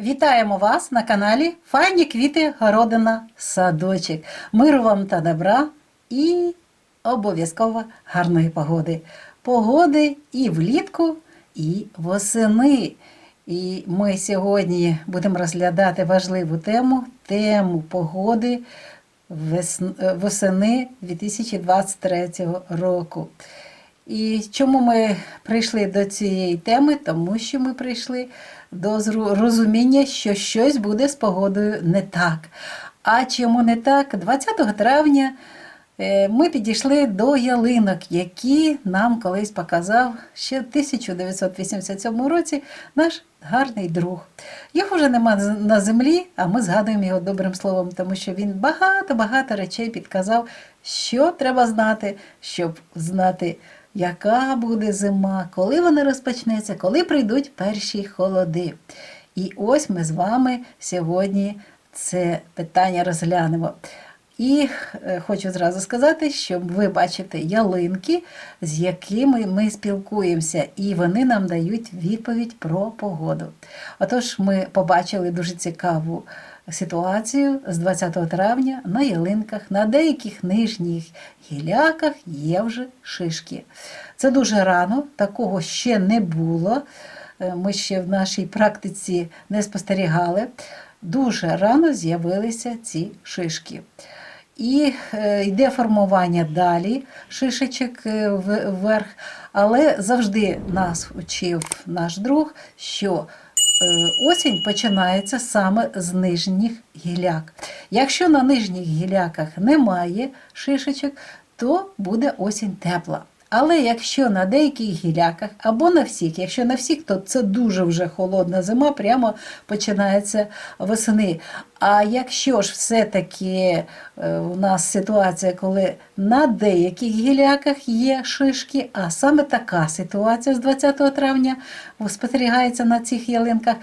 Вітаємо вас на каналі Файні квіти Городина Садочок. Миру вам та добра і обов'язково гарної погоди. Погоди і влітку, і восени. І ми сьогодні будемо розглядати важливу тему тему погоди восени 2023 року. І чому ми прийшли до цієї теми? Тому що ми прийшли до розуміння, що щось буде з погодою не так. А чому не так? 20 травня е, ми підійшли до ялинок, які нам колись показав ще в 1987 році наш гарний друг. Їх уже нема на землі, а ми згадуємо його добрим словом, тому що він багато-багато речей підказав, що треба знати, щоб знати, яка буде зима, коли вона розпочнеться, коли прийдуть перші холоди. І ось ми з вами сьогодні це питання розглянемо. І е, хочу зразу сказати, що ви бачите ялинки, з якими ми спілкуємося, і вони нам дають відповідь про погоду. Отож, ми побачили дуже цікаву ситуацію з 20 травня на ялинках, на деяких нижніх гіляках є вже шишки. Це дуже рано, такого ще не було. Е, Ми ще в нашій практиці не спостерігали. Дуже рано з'явилися ці шишки. І е, йде формування далі шишечок е, вверх, але завжди нас вчив наш друг, що е, осінь починається саме з нижніх гіляк. Якщо на нижніх гіляках немає шишечок, то буде осінь тепла. Але якщо на деяких гіляках або на всіх, якщо на всіх, то це дуже вже холодна зима, прямо починається весни. А якщо ж все-таки е, у нас ситуація, коли на деяких гіляках є шишки, а саме така ситуація з 20 травня спостерігається на цих ялинках,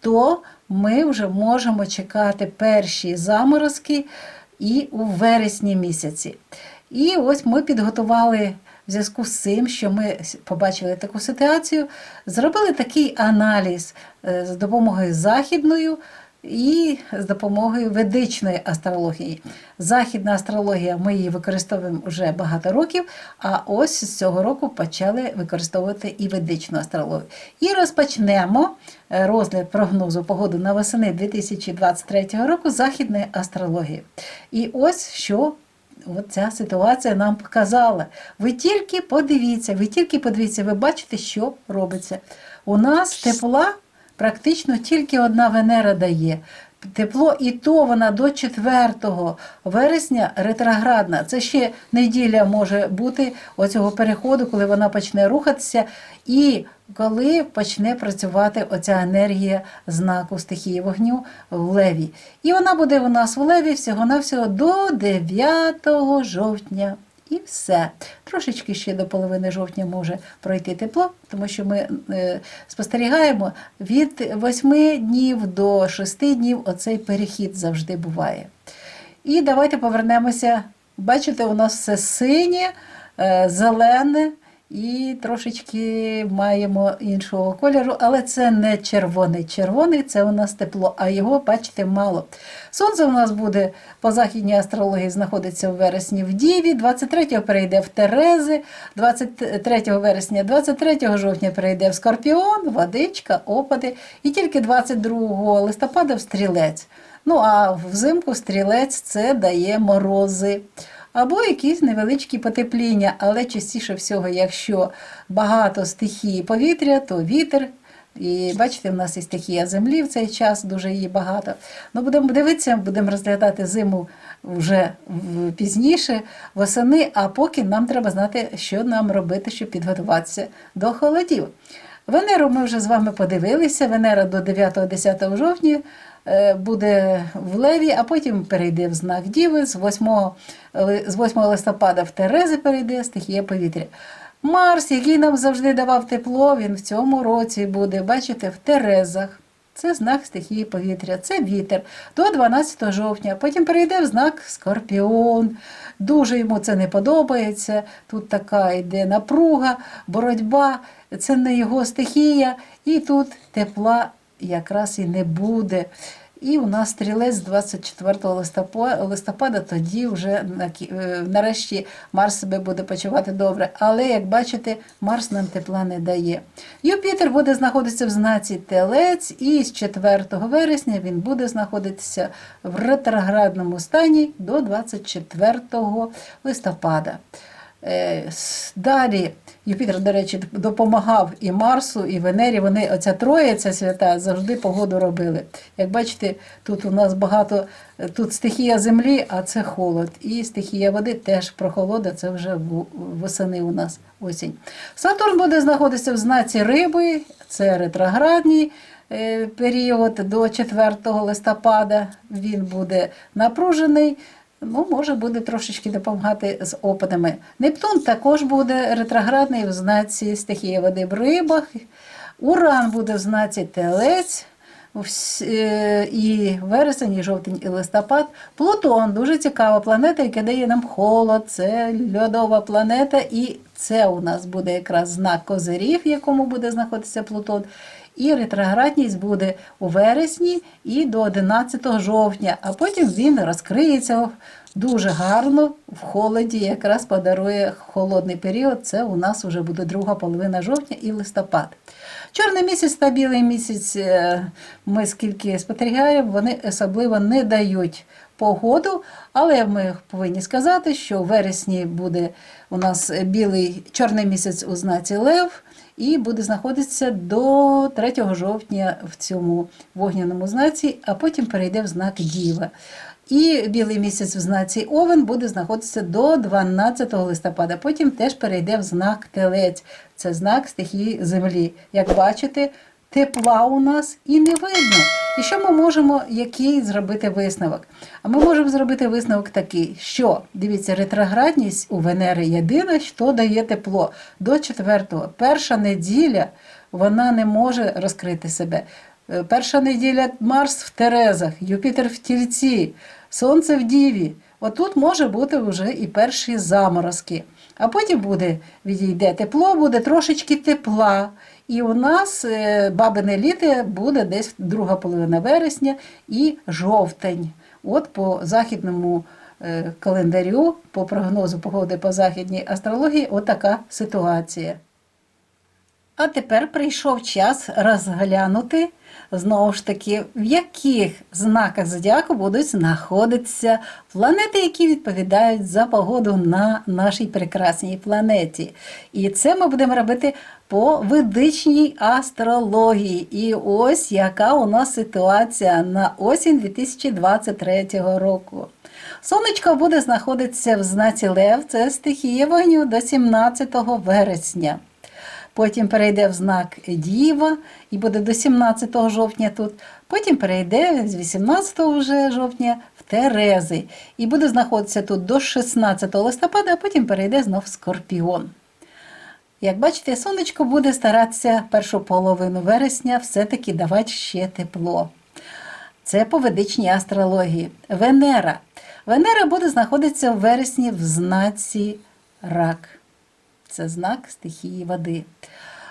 то ми вже можемо чекати перші заморозки і у вересні місяці. І ось ми підготували в зв'язку з цим, що ми побачили таку ситуацію, зробили такий аналіз е, з допомогою західною і з допомогою ведичної астрології. Західна астрологія ми її використовуємо вже багато років, а ось з цього року почали використовувати і ведичну астрологію. І розпочнемо е, розгляд прогнозу погоди на восени 2023 року західної астрології. І ось що От ця ситуація нам показала. Ви тільки подивіться, ви тільки подивіться, ви бачите, що робиться. У нас тепла практично тільки одна Венера дає. Тепло і то вона до 4 вересня ретроградна. Це ще неділя може бути оцього переходу, коли вона почне рухатися, і коли почне працювати оця енергія знаку стихії вогню в леві. І вона буде у нас в леві всього-навсього до 9 жовтня. І все. Трошечки ще до половини жовтня може пройти тепло, тому що ми е, спостерігаємо від 8 днів до 6 днів оцей перехід завжди буває. І давайте повернемося. Бачите, у нас все синє, е, зелене і трошечки маємо іншого кольору, але це не червоний. Червоний це у нас тепло, а його, бачите, мало. Сонце у нас буде по західній астрології знаходиться в вересні в Діві, 23-го перейде в Терези, 23 вересня, 23 жовтня перейде в Скорпіон, водичка, опади, і тільки 22 листопада в Стрілець. Ну а взимку стрілець це дає морози. Або якісь невеличкі потепління, але частіше всього, якщо багато стихії повітря, то вітер. І бачите, в нас і стихія землі в цей час, дуже її багато. Ну, будемо дивитися, будемо розглядати зиму вже пізніше, восени, а поки нам треба знати, що нам робити, щоб підготуватися до холодів. Венеру ми вже з вами подивилися. Венера до 9-10 жовтня буде в Леві, а потім перейде в знак Діви. З 8, з 8 листопада в Терези перейде стихія повітря. Марс, який нам завжди давав тепло, він в цьому році буде, бачите, в Терезах. Це знак стихії повітря, це вітер до 12 жовтня. Потім перейде в знак Скорпіон. Дуже йому це не подобається. Тут така йде напруга, боротьба, це не його стихія, і тут тепла якраз і не буде. І у нас стрілець 24 листопада, тоді вже е, нарешті Марс себе буде почувати добре. Але як бачите, Марс нам тепла не дає. Юпітер буде знаходитися в знаці Телець, і з 4 вересня він буде знаходитися в ретроградному стані до 24 листопада. Е, Далі Юпітер, до речі, допомагав і Марсу, і Венері. Вони оця троїця свята завжди погоду робили. Як бачите, тут у нас багато е, тут стихія землі, а це холод. І стихія води теж прохолода, це вже восени у нас осінь. Сатурн буде знаходитися в знаці риби, це ретроградний е, період до 4 листопада. Він буде напружений. Ну, може буде трошечки допомагати з опадами. Нептун також буде ретроградний в знаці стихії води в рибах. Уран буде в знаці телець. Е, І вересень, і жовтень, і листопад. Плутон дуже цікава планета, яка дає нам холод. Це льодова планета, і це у нас буде якраз знак козирів, в якому буде знаходитися Плутон. І ретроградність буде у вересні і до 11 жовтня, а потім він розкриється дуже гарно в холоді, якраз подарує холодний період. Це у нас вже буде друга половина жовтня і листопад. Чорний місяць та білий місяць, е, ми скільки спостерігаємо, вони особливо не дають погоду, але ми повинні сказати, що в вересні буде у нас білий чорний місяць у знаці Лев і буде знаходитися до 3 жовтня в цьому вогняному знаці, а потім перейде в знак Діва. І білий місяць в знаці Овен буде знаходитися до 12 листопада. Потім теж перейде в знак Телець. Це знак стихії землі. Як бачите, тепла у нас і не видно. І що ми можемо який зробити висновок? А ми можемо зробити висновок такий, що дивіться, ретроградність у Венери єдине, що дає тепло до четвертого. Перша неділя вона не може розкрити себе. Е, Перша неділя Марс в Терезах, Юпітер в Тільці, Сонце в Діві. Отут може бути вже і перші заморозки. А потім буде відійде тепло, буде трошечки тепла. І у нас е, бабине літо буде десь друга половина вересня і жовтень. От по західному е, календарю, по прогнозу погоди по західній астрології, отака ситуація. А тепер прийшов час розглянути знову ж таки, в яких знаках зодіаку будуть знаходитися планети, які відповідають за погоду на нашій прекрасній планеті. І це ми будемо робити по ведичній астрології. І ось яка у нас ситуація на осінь 2023 року. Сонечко буде знаходитися в знаці Лев, це стихія вогню до 17 вересня. Потім перейде в знак Діва і буде до 17 жовтня тут. Потім перейде з 18 вже жовтня в Терези і буде знаходитися тут до 16 листопада, а потім перейде знов Скорпіон. Як бачите, сонечко буде старатися першу половину вересня все-таки давати ще тепло. Це по ведичній астрології. Венера. Венера буде знаходитися в вересні в знаці рак. Це знак стихії води.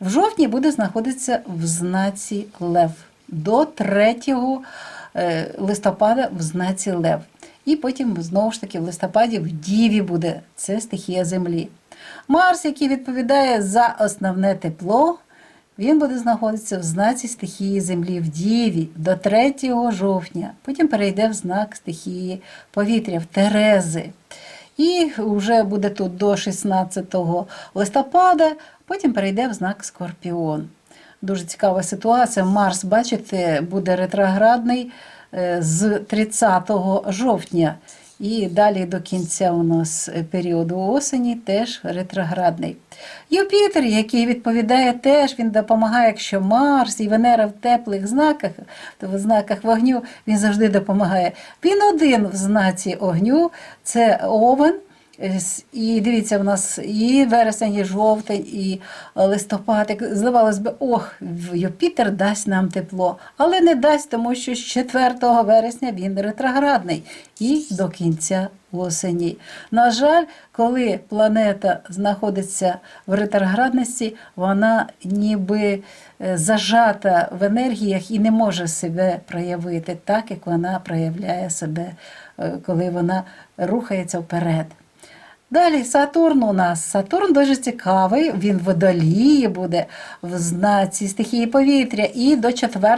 В жовтні буде знаходитися в знаці Лев до 3 е, листопада в знаці Лев. І потім знову ж таки в листопаді в Діві буде це стихія землі. Марс, який відповідає за основне тепло, він буде знаходитися в знаці стихії землі в Діві до 3 жовтня. Потім перейде в знак стихії повітря в Терези. І вже буде тут до 16 листопада, потім перейде в знак Скорпіон. Дуже цікава ситуація. Марс, бачите, буде ретроградний е, з 30 жовтня. І далі до кінця у нас періоду осені теж ретроградний. Юпітер, який відповідає теж, він допомагає, якщо Марс і Венера в теплих знаках, то в знаках вогню він завжди допомагає. Він один в знаці огню, це Овен. І дивіться, в нас і вересень, і жовтень, і е, листопад. Як здавалось би, ох, Юпітер дасть нам тепло, але не дасть, тому що з 4 вересня він ретроградний і до кінця осені. На жаль, коли планета знаходиться в ретроградності, вона ніби е, зажата в енергіях і не може себе проявити так, як вона проявляє себе, е, коли вона рухається вперед. Далі Сатурн у нас. Сатурн дуже цікавий, він водолії буде в знаці стихії повітря. І до 4,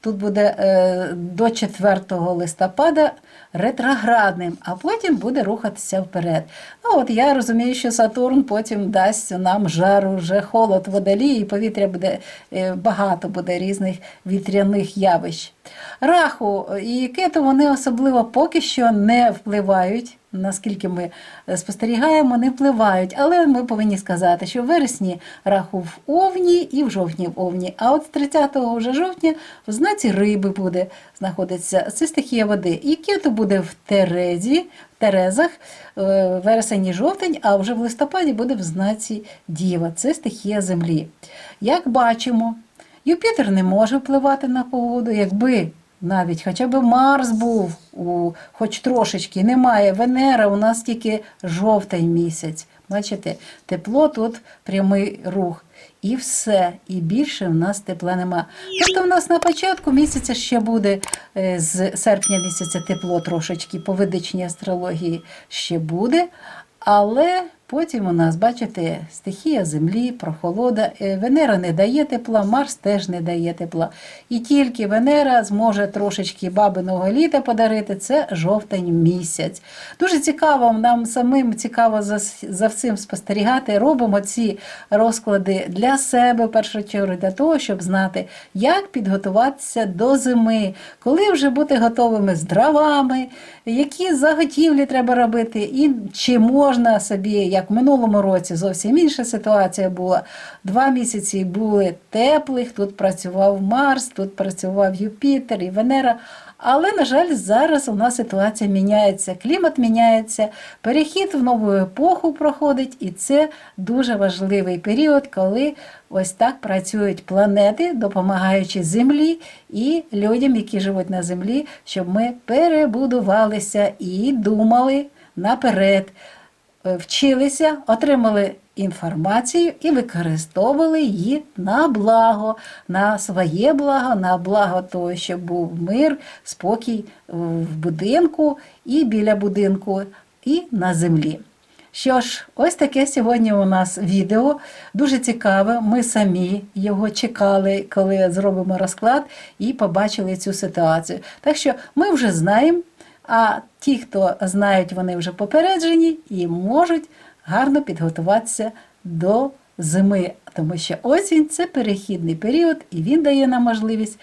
тут буде е, до 4 листопада ретроградним, а потім буде рухатися вперед. Ну от я розумію, що Сатурн потім дасть нам жару, вже холод водолії, і повітря буде е, багато буде різних вітряних явищ. Раху і кету вони особливо поки що не впливають. Наскільки ми е, спостерігаємо, не впливають. Але ми повинні сказати, що в вересні раху в Овні і в жовтні в Овні. А от з 30 вже жовтня в знаці риби буде знаходитися це стихія води. І кету буде в Терезі, в Терезах, е, вересень і жовтень, а вже в листопаді буде в знаці Діва. Це стихія землі. Як бачимо, Юпітер не може впливати на погоду, якби навіть хоча б Марс був, у, хоч трошечки, немає. Венера, у нас тільки жовтий місяць. Бачите, тепло тут прямий рух. І все, і більше в нас тепла нема. Тобто в нас на початку місяця ще буде е, з серпня місяця тепло трошечки по ведичній астрології ще буде. Але потім у нас, бачите, стихія землі, прохолода. Е, Венера не дає тепла, Марс теж не дає тепла. І тільки Венера зможе трошечки бабиного літа подарити, це жовтень місяць. Дуже цікаво, нам самим цікаво за, за всім спостерігати. Робимо ці розклади для себе першу чергу, для того, щоб знати, як підготуватися до зими, коли вже бути готовими з дровами, які заготівлі треба робити, і чи можна собі, як в минулому році, зовсім інша ситуація була. Два місяці були теплих, тут працював Марс, тут працював Юпітер і Венера. Але, на жаль, зараз у нас ситуація міняється, клімат міняється, перехід в нову епоху проходить, і це дуже важливий період, коли ось так працюють планети, допомагаючи Землі і людям, які живуть на Землі, щоб ми перебудувалися і думали наперед, вчилися, отримали інформацію і використовували її на благо, на своє благо, на благо того, щоб був мир, спокій в будинку і біля будинку, і на землі. Що ж, ось таке сьогодні у нас відео. Дуже цікаве. Ми самі його чекали, коли зробимо розклад, і побачили цю ситуацію. Так що ми вже знаємо, а ті, хто знають, вони вже попереджені і можуть гарно підготуватися до зими. Тому що осінь це перехідний період, і він дає нам можливість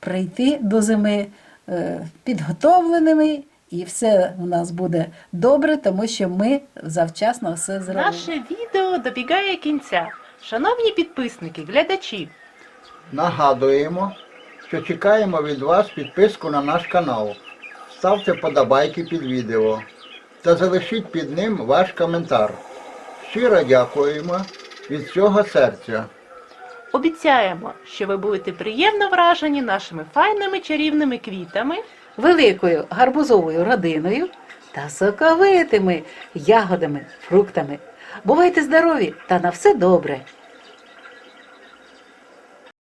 прийти до зими е, підготовленими. І все у нас буде добре, тому що ми завчасно все зробимо. Наше відео добігає кінця. Шановні підписники, глядачі, Нагадуємо, що чекаємо від вас підписку на наш канал. Ставте подобайки під відео та залишіть під ним ваш коментар. Щиро дякуємо від всього серця. обіцяємо, що ви будете приємно вражені нашими файними чарівними квітами. великою гарбузовою родиною та соковитими ягодами, фруктами. Бувайте здорові та на все добре!